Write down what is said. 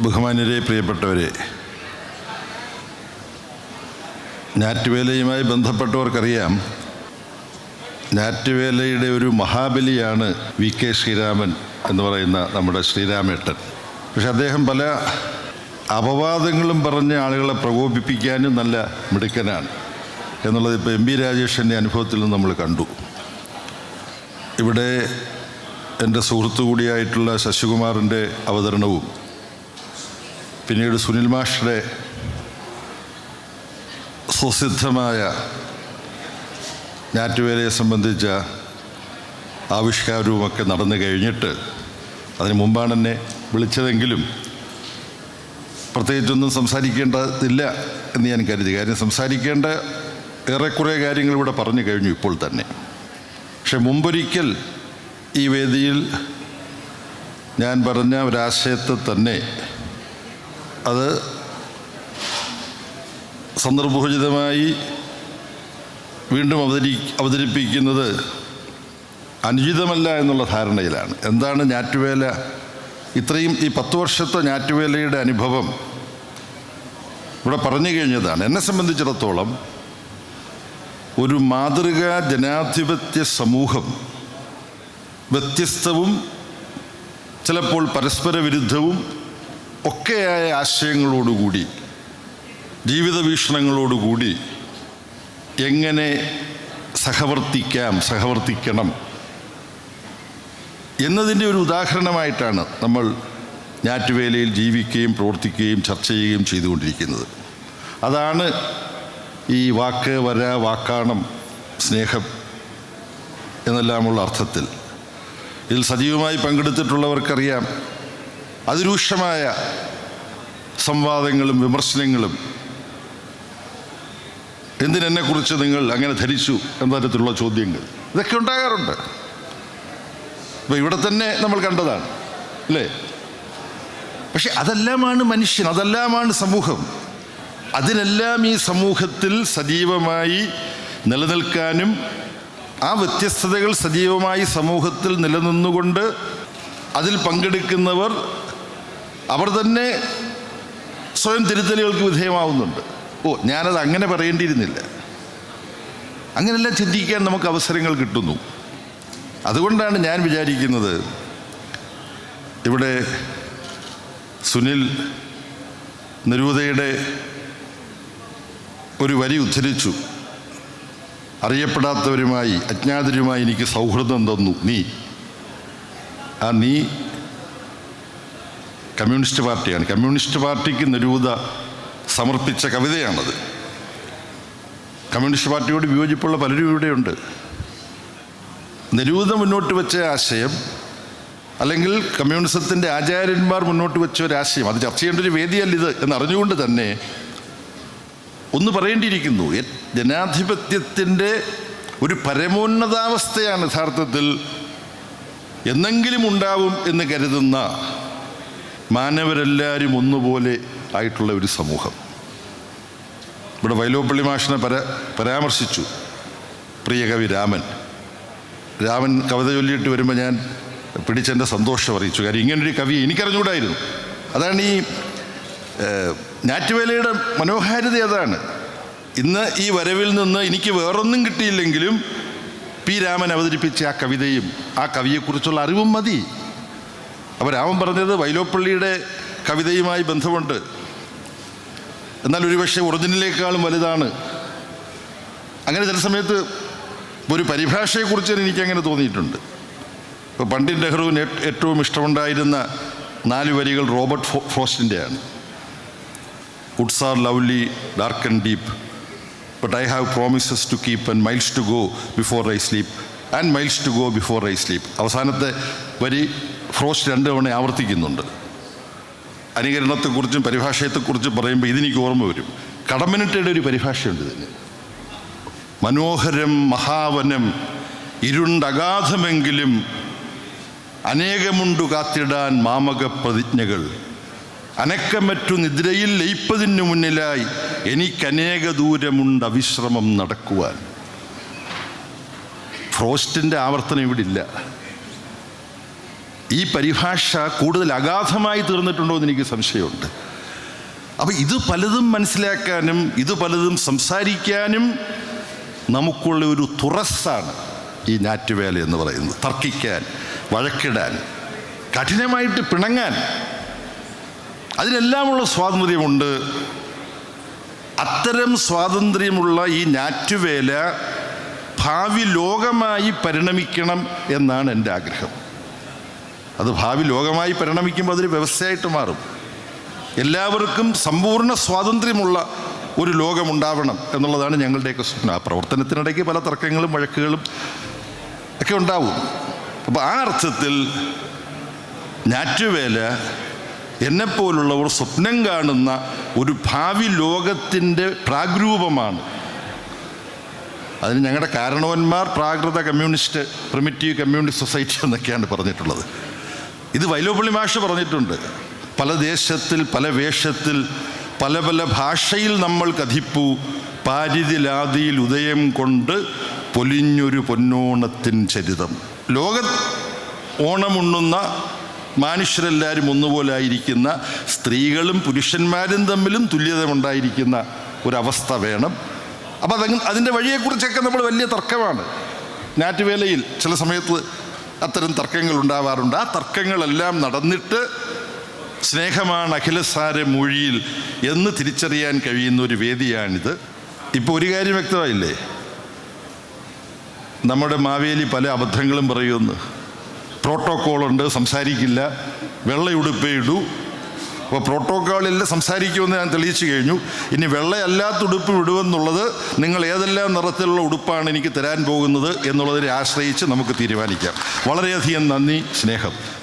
ബഹുമാന്യരെ പ്രിയപ്പെട്ടവരെ ഞാറ്റുവേലയുമായി ബന്ധപ്പെട്ടവർക്കറിയാം ഞാറ്റുവേലയുടെ ഒരു മഹാബലിയാണ് V K Sreeraman എന്ന് പറയുന്ന നമ്മുടെ ശ്രീരാമേട്ടൻ. പക്ഷെ അദ്ദേഹം പല അപവാദങ്ങളും പറഞ്ഞ് ആളുകളെ പ്രകോപിപ്പിക്കാനും നല്ല മിടുക്കനാണ് എന്നുള്ളത് ഇപ്പോൾ എം ബി രാജേഷിന്റെ അനുഭവത്തിൽ നിന്ന് നമ്മൾ കണ്ടു. ഇവിടെ എന്റെ സുഹൃത്തു കൂടിയായിട്ടുള്ള ശശികുമാറിന്റെ അവതരണവും പിന്നീട് സുനിൽ മാഷയുടെ സുസിദ്ധമായ ഞാറ്റുവേലയെ സംബന്ധിച്ച ആവിഷ്കാരവുമൊക്കെ നടന്നു കഴിഞ്ഞിട്ട് അതിന് മുമ്പാണ് എന്നെ വിളിച്ചതെങ്കിലും പ്രത്യേകിച്ചൊന്നും സംസാരിക്കേണ്ടതില്ല എന്ന് ഞാൻ കരുതി. കാര്യം സംസാരിക്കേണ്ട ഏറെക്കുറെ കാര്യങ്ങൾ ഇവിടെ പറഞ്ഞു കഴിഞ്ഞു ഇപ്പോൾ തന്നെ. പക്ഷെ മുമ്പൊരിക്കൽ ഈ വേദിയിൽ ഞാൻ പറഞ്ഞ ഒരാശയത്തെ തന്നെ അത് സന്ദർഭോചിതമായി വീണ്ടും അവതരി അവതരിപ്പിക്കുന്നത് അനുചിതമല്ല എന്നുള്ള ധാരണയിലാണ്. എന്താണ് ഞാറ്റുവേല? ഇത്രയും ഈ പത്ത് വർഷത്തെ ഞാറ്റുവേലയുടെ അനുഭവം ഇവിടെ പറഞ്ഞു കഴിഞ്ഞതാണ്. എന്നെ സംബന്ധിച്ചിടത്തോളം ഒരു മാതൃകാ ജനാധിപത്യ സമൂഹം വ്യത്യസ്തവും ചിലപ്പോൾ പരസ്പര വിരുദ്ധവും ഒക്കെയായ ആശയങ്ങളോടുകൂടി ജീവിത വീക്ഷണങ്ങളോടുകൂടി എങ്ങനെ സഹവർത്തിക്കാം സഹവർത്തിക്കണം എന്നതിന്റെ ഒരു ഉദാഹരണമായിട്ടാണ് നമ്മൾ ഞാറ്റുവേലയിൽ ജീവിക്കുകയും പ്രവർത്തിക്കുകയും ചർച്ച ചെയ്യുകയും ചെയ്തുകൊണ്ടിരിക്കുന്നത്. അതാണ് ഈ വാക്ക് വര വാക്കാണം സ്നേഹം എന്നെല്ലാമുള്ള അർത്ഥത്തിൽ. ഇതിൽ സജീവമായി പങ്കെടുത്തിട്ടുള്ളവർക്കറിയാം അതിരൂക്ഷമായ സംവാദങ്ങളും വിമർശനങ്ങളും എന്തിനെന്നെക്കുറിച്ച് നിങ്ങൾ അങ്ങനെ ധരിച്ചു എന്ന തരത്തിലുള്ള ചോദ്യങ്ങൾ? ഇതൊക്കെ ഉണ്ടാകാറുണ്ട്. അപ്പോൾ ഇവിടെ തന്നെ നമ്മൾ കണ്ടതാണ് അല്ലേ? പക്ഷെ അതെല്ലാമാണ് മനുഷ്യൻ അതെല്ലാമാണ് സമൂഹം. അതിനെല്ലാം ഈ സമൂഹത്തിൽ സജീവമായി നിലനിൽക്കാനും ആ വ്യത്യസ്തതകൾ സജീവമായി സമൂഹത്തിൽ നിലനിന്നുകൊണ്ട് അതിൽ പങ്കെടുക്കുന്നവർ അവർ തന്നെ സ്വയം തിരുത്തലുകൾക്ക് വിധേയമാവുന്നുണ്ട്. ഓ ഞാനത് അങ്ങനെ പറയേണ്ടിയിരുന്നില്ല. അങ്ങനെല്ലാം ചിന്തിക്കാൻ നമുക്ക് അവസരങ്ങൾ കിട്ടുന്നു. അതുകൊണ്ടാണ് ഞാൻ വിചാരിക്കുന്നത് ഇവിടെ സുനിൽ നിരൂതയുടെ ഒരു വരി ഉദ്ധരിച്ചു. അറിയപ്പെടാത്തവരുമായി അജ്ഞാതരുമായി എനിക്ക് സൗഹൃദം തന്നു. നീ ആ നീ കമ്മ്യൂണിസ്റ്റ് പാർട്ടിയാണ്. കമ്മ്യൂണിസ്റ്റ് പാർട്ടിക്ക് നിരൂത സമർപ്പിച്ച കവിതയാണത്. കമ്മ്യൂണിസ്റ്റ് പാർട്ടിയോട് വിയോജിപ്പുള്ള പലരും ഇവിടെയുണ്ട്. നിരൂത മുന്നോട്ട് വെച്ച ആശയം അല്ലെങ്കിൽ കമ്മ്യൂണിസത്തിന്റെ ആചാര്യന്മാർ മുന്നോട്ട് വെച്ച ഒരു ആശയം അത് ചർച്ച ചെയ്യേണ്ട ഒരു വേദിയല്ല ഇത് എന്നറിഞ്ഞുകൊണ്ട് തന്നെ ഒന്ന് പറയേണ്ടിയിരിക്കുന്നു. ജനാധിപത്യത്തിന്റെ ഒരു പരമോന്നതാവസ്ഥയാണ് യഥാർത്ഥത്തിൽ എന്നെങ്കിലും ഉണ്ടാവും എന്ന് കരുതുന്ന മാനവരെല്ലാവരും ഒന്നുപോലെ ആയിട്ടുള്ള ഒരു സമൂഹം. ഇവിടെ വൈലോപ്പള്ളി മാഷിനെ പര പരാമർശിച്ചു. പ്രിയകവി രാമൻ. രാമൻ കവിത ചൊല്ലിയിട്ട് വരുമ്പോൾ ഞാൻ പിടിച്ചെന്റെ സന്തോഷം അറിയിച്ചു. കാര്യം ഇങ്ങനൊരു കവി എനിക്കറിഞ്ഞുകൂടായിരുന്നു. അതാണ് ഈ ഞാറ്റുവേലയുടെ മനോഹാരിത അതാണ്. ഇന്ന് ഈ വരവിൽ നിന്ന് എനിക്ക് വേറൊന്നും കിട്ടിയില്ലെങ്കിലും പി രാമൻ അവതരിപ്പിച്ച ആ കവിതയും ആ കവിയെക്കുറിച്ചുള്ള അറിവും മതി. അപ്പോൾ രാമൻ പറഞ്ഞത് വൈലോപ്പള്ളിയുടെ കവിതയുമായി ബന്ധമുണ്ട്. എന്നാൽ ഒരുപക്ഷെ ഒറിജിനലിനേക്കാളും വലുതാണ്. അങ്ങനെ ചില സമയത്ത് ഒരു പരിഭാഷയെക്കുറിച്ച് എനിക്ക് അങ്ങനെ തോന്നിയിട്ടുണ്ട്. ഇപ്പോൾ പണ്ഡിറ്റ് നെഹ്റുവിന് ഏറ്റവും ഇഷ്ടമുണ്ടായിരുന്ന നാല് വരികൾ Robert ഫ്രോസ്റ്റിന്റെയാണ് woods are lovely dark and deep but I have promises to keep and miles to go before I sleep and miles to go before I sleep അവസാനത്തെ വരി ഫ്രോസ്റ്റ് രണ്ട് തവണ ആവർത്തിക്കുന്നുണ്ട്. അനുകരണത്തെക്കുറിച്ചും പരിഭാഷയത്തെക്കുറിച്ചും പറയുമ്പോൾ ഇതെനിക്ക് ഓർമ്മ വരും. കടമ്മനിട്ടയുടെ ഒരു പരിഭാഷയുണ്ട് ഇതിന്. മനോഹരം മഹാവനം ഇരുണ്ടഗാധമെങ്കിലും അനേകമുണ്ടു കാത്തിടാൻ മാമക പ്രതിജ്ഞകൾ അനക്കമറ്റു നിദ്രയിൽ ലയിപ്പതിനു മുന്നിലായി എനിക്കനേക ദൂരമുണ്ട് അവിശ്രമം നടക്കുവാൻ. ഫ്രോസ്റ്റിന്റെ ആവർത്തനം ഇവിടെ ഇല്ല. ഈ പരിഭാഷ കൂടുതൽ അഗാധമായി തീർന്നിട്ടുണ്ടോ എന്ന് എനിക്ക് സംശയമുണ്ട്. അപ്പോൾ ഇത് പലതും മനസ്സിലാക്കാനും ഇത് പലതും സംസാരിക്കാനും നമുക്കുള്ള ഒരു തുറസ്സാണ് ഈ ഞാറ്റുവേല എന്ന് പറയുന്നത്. തർക്കിക്കാൻ വഴക്കിടാൻ കഠിനമായിട്ട് പിണങ്ങാൻ. അതിനെല്ലാമുള്ള സ്വാതന്ത്ര്യമുണ്ട്. അത്തരം സ്വാതന്ത്ര്യമുള്ള ഈ ഞാറ്റുവേല ഭാവി ലോകമായി പരിണമിക്കണം എന്നാണ് എന്റെ ആഗ്രഹം. അത് ഭാവി ലോകമായി പരിണമിക്കുമ്പോൾ അതൊരു വ്യവസ്ഥയായിട്ട് മാറും. എല്ലാവർക്കും സമ്പൂർണ സ്വാതന്ത്ര്യമുള്ള ഒരു ലോകമുണ്ടാവണം എന്നുള്ളതാണ് ഞങ്ങളുടെയൊക്കെ സ്വപ്നം. ആ പ്രവർത്തനത്തിനിടയ്ക്ക് പല തർക്കങ്ങളും വഴക്കുകളും ഒക്കെ ഉണ്ടാവും. അപ്പോൾ ആ അർത്ഥത്തിൽ ഞാറ്റുവേല എന്നെപ്പോലുള്ളവർ സ്വപ്നം കാണുന്ന ഒരു ഭാവി ലോകത്തിന്റെ പ്രാഗ്രൂപമാണ്. അതിന് ഞങ്ങളുടെ കാരണവന്മാർ പ്രാകൃത കമ്മ്യൂണിസ്റ്റ് പ്രിമിറ്റീവ് കമ്മ്യൂണിസ്റ്റ് സൊസൈറ്റി എന്നൊക്കെയാണ് പറഞ്ഞിട്ടുള്ളത്. ഇത് വൈലോപ്പള്ളി മാഷ് പറഞ്ഞിട്ടുണ്ട്. പല ദേശത്തിൽ പല വേഷത്തിൽ പല പല ഭാഷയിൽ നമ്മൾ കഥിപ്പു. പാരിതിലാദിയിൽ ഉദയം കൊണ്ട് പൊലിഞ്ഞൊരു പൊന്നോണത്തിൻ ചരിതം. ലോക ഓണമുണ്ണുന്ന മനുഷ്യരെല്ലാവരും ഒന്നുപോലായിരിക്കുന്ന സ്ത്രീകളും പുരുഷന്മാരും തമ്മിലും തുല്യത ഉണ്ടായിരിക്കുന്ന ഒരവസ്ഥ വേണം. അപ്പോൾ അത് അതിന്റെ വഴിയെക്കുറിച്ചൊക്കെ നമ്മൾ വലിയ തർക്കമാണ്. നാറ്റുവേലയിൽ ചില സമയത്ത് അത്തരം തർക്കങ്ങൾ ഉണ്ടാവാറുണ്ട്. ആ തർക്കങ്ങളെല്ലാം നടന്നിട്ട് സ്നേഹമാണ് അഖിലസാര മൊഴിയിൽ എന്ന് തിരിച്ചറിയാൻ കഴിയുന്ന ഒരു വേദിയാണിത്. ഇപ്പോൾ ഒരു കാര്യം വ്യക്തമായില്ലേ? നമ്മുടെ മാവേലി പല അബദ്ധങ്ങളും പറയുമെന്ന് പ്രോട്ടോക്കോളുണ്ട് സംസാരിക്കില്ല വെള്ളയുടുപ്പേ ഇടൂ അപ്പോൾ പ്രോട്ടോക്കോളിൽ സംസാരിക്കുമെന്ന് ഞാൻ തെളിയിച്ചു കഴിഞ്ഞു. ഇനി വെള്ളയല്ലാത്ത ഉടുപ്പ് വിടുമെന്നുള്ളത് നിങ്ങൾ ഏതെല്ലാം നിറത്തിലുള്ള ഉടുപ്പാണ് എനിക്ക് തരാൻ പോകുന്നത് എന്നുള്ളതിനെ ആശ്രയിച്ച് നമുക്ക് തീരുമാനിക്കാം. വളരെയധികം നന്ദി സ്നേഹം.